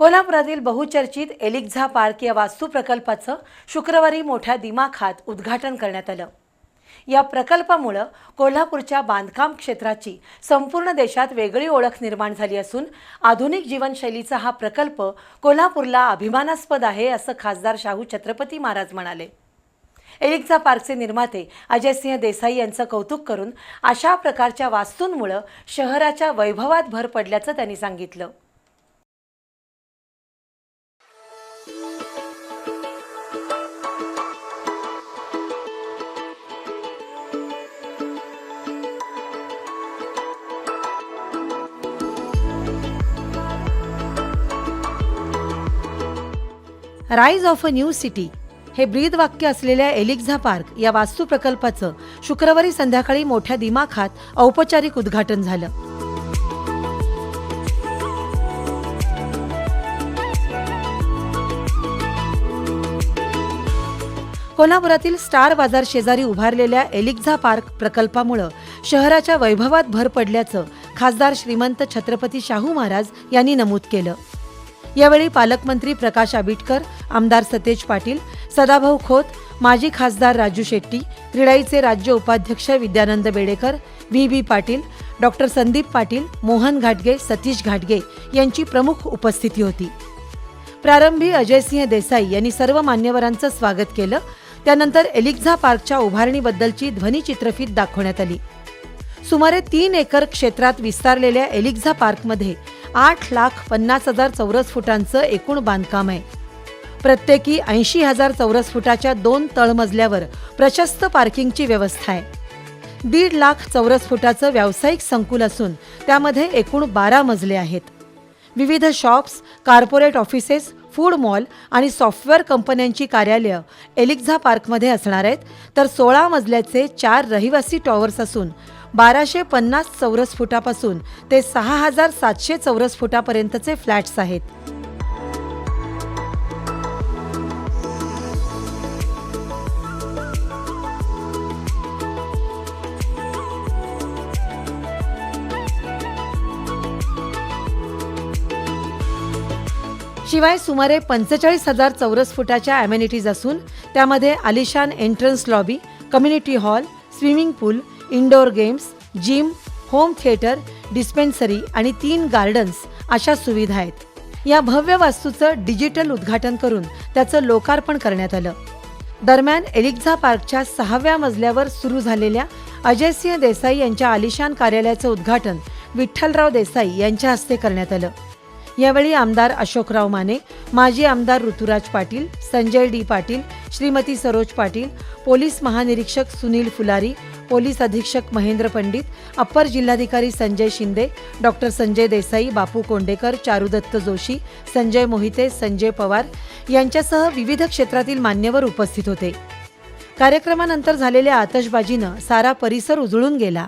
कोल्हापुरातील बहुचर्चित एलिक्झा पार्क या वास्तू प्रकल्पाचं शुक्रवारी मोठ्या दिमाखात उद्घाटन करण्यात आलं. या प्रकल्पामुळं कोल्हापूरच्या बांधकाम क्षेत्राची संपूर्ण देशात वेगळी ओळख निर्माण झाली असून आधुनिक जीवनशैलीचा हा प्रकल्प कोल्हापूरला अभिमानास्पद आहे असं खासदार शाहू छत्रपती महाराज म्हणाले. एलिक्झा पार्कचे निर्माते अजयसिंह देसाई यांचं कौतुक करून अशा प्रकारच्या वास्तूंमुळं शहराच्या वैभवात भर पडल्याचं त्यांनी सांगितलं. Rise of a new city हे ब्रीद वाक्य असलेल्या एलिक्झा पार्क या वास्तू प्रकल्पाचं शुक्रवारी संध्याकाळी मोठ्या दिमाखात औपचारिक उद्घाटन झालं. कोल्हापुरातील स्टार बाजार शेजारी उभारलेल्या एलिक्झा पार्क प्रकल्पामुळं शहराच्या वैभवात भर पडल्याचं खासदार श्रीमंत छत्रपती शाहू महाराज यांनी नमूद केलं. यावेळी पालकमंत्री प्रकाश आबिटकर आमदार सतेज पाटील सदाभाऊ खोत माजी खासदार राजू शेट्टी क्रीडाईचे राज्य उपाध्यक्ष विद्यानंद बेडेकर व्ही. बी. पाटील डॉक्टर संदीप पाटील मोहन घाटगे सतीश घाटगे यांची प्रमुख उपस्थिती होती. प्रारंभी अजयसिंह देसाई यांनी सर्व मान्यवरांचं स्वागत केलं. त्यानंतर एलिक्झा पार्कच्या उभारणीबद्दलची ध्वनिचित्रफीत दाखवण्यात आली. सुमारे तीन एकर क्षेत्रात विस्तारलेल्या एलिक्झा पार्कमध्ये आठ लाख पन्नास हजार चौरस फुटांचं एकूण बांधकाम आहे. प्रत्येकी ऐंशी हजार चौरस फुटाच्या दोन तळमजल्यावर प्रशस्त पार्किंगची व्यवस्था आहे. दीड लाख चौरस फुटाचं व्यावसायिक संकुल असून त्यामध्ये एकूण बारा मजले आहेत. विविध shops corporate offices food mall आणि सॉफ्टवेअर कंपन्यांची कार्यालयं एलिक्झा पार्कमध्ये असणार आहेत. तर सोळा मजल्याचे चार रहिवासी टॉवर्स असून बाराशे पन्नास चौरस फुटापासून ते सहा हजार सातशे चौरस फुटापर्यंतचे फ्लॅट्स आहेत. शिवाय सुमारे पंचेचाळीस हजार चौरस फुटाच्या ॲमेनिटीज असून त्यामध्ये आलिशान entrance lobby community hall swimming pool indoor games gym home theatre dispensary आणि तीन गार्डन्स अशा सुविधा आहेत. या भव्य वास्तूचं डिजिटल उद्घाटन करून त्याचं लोकार्पण करण्यात आलं. दरम्यान एलिक्झा पार्कच्या सहाव्या मजल्यावर सुरू झालेल्या अजय सिंह देसाई यांच्या आलिशान कार्यालयाचं उद्घाटन विठ्ठलराव देसाई यांच्या हस्ते करण्यात आलं. यावेळी आमदार अशोकराव माने माजी आमदार ऋतुराज पाटील संजय डी पाटील श्रीमती सरोज पाटील पोलीस महानिरीक्षक सुनील फुलारी पोलीस अधीक्षक महेंद्र पंडित अप्पर जिल्हाधिकारी संजय शिंदे डॉक्टर संजय देसाई बापू कोंडेकर चारुदत्त जोशी संजय मोहिते संजय पवार यांच्यासह विविध क्षेत्रातील मान्यवर उपस्थित होते. कार्यक्रमानंतर झालेल्या आतषबाजीनं सारा परिसर उजळून गेला.